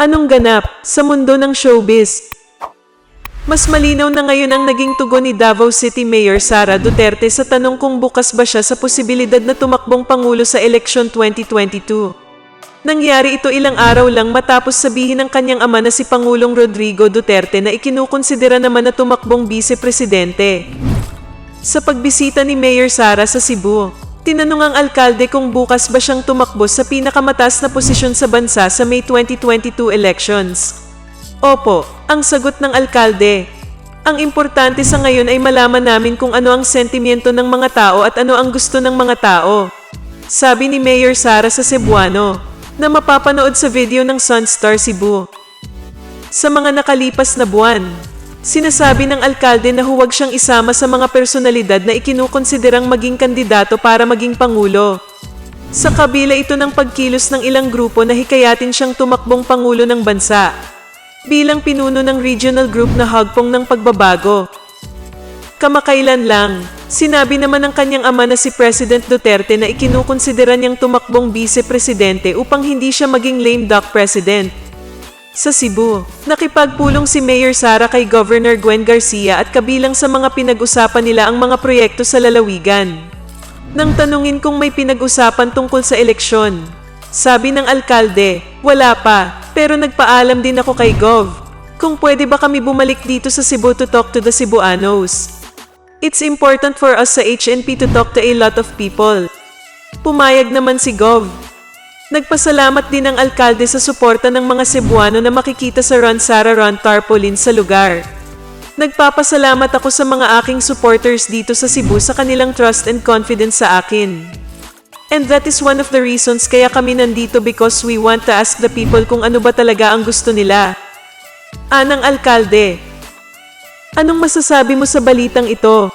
Anong ganap sa mundo ng showbiz? Mas malinaw na ngayon ang naging tugon ni Davao City Mayor Sara Duterte sa tanong kung bukas ba siya sa posibilidad na tumakbong Pangulo sa eleksyon 2022. Nangyari ito ilang araw lang matapos sabihin ng kanyang ama na si Pangulong Rodrigo Duterte na ikinukonsidera naman na tumakbong vice-presidente. Sa pagbisita ni Mayor Sara sa Cebu, tinanong ang alkalde kung bukas ba siyang tumakbo sa pinakamataas na posisyon sa bansa sa May 2022 elections. Opo, ang sagot ng alkalde. Ang importante sa ngayon ay malaman namin kung ano ang sentimiento ng mga tao at ano ang gusto ng mga tao. Sabi ni Mayor Sara sa Cebuano, na mapapanood sa video ng Sunstar Cebu. Sa mga nakalipas na buwan, sinasabi ng alkalde na huwag siyang isama sa mga personalidad na ikinukonsiderang maging kandidato para maging pangulo. Sa kabila ito ng pagkilos ng ilang grupo na hikayatin siyang tumakbong pangulo ng bansa. Bilang pinuno ng regional group na hagpong ng pagbabago. Kamakailan lang, sinabi naman ng kanyang ama na si President Duterte na ikinukonsidera niyang tumakbong vice-presidente upang hindi siya maging lame duck president. Sa Cebu, nakipagpulong si Mayor Sara kay Governor Gwen Garcia at kabilang sa mga pinag-usapan nila ang mga proyekto sa lalawigan. Nang tanungin kung may pinag-usapan tungkol sa eleksyon, sabi ng alkalde, wala pa, pero nagpaalam din ako kay Gov. Kung pwede ba kami bumalik dito sa Cebu to talk to the Cebuanos. It's important for us sa HNP to talk to a lot of people. Pumayag naman si Gov. Nagpasalamat din ang alkalde sa suporta ng mga Cebuano na makikita sa Ron Sara Ron Tarpaulin sa lugar. Nagpapasalamat ako sa mga aking supporters dito sa Cebu sa kanilang trust and confidence sa akin. And that is one of the reasons kaya kami nandito because we want to ask the people kung ano ba talaga ang gusto nila. Anang alkalde, anong masasabi mo sa balitang ito?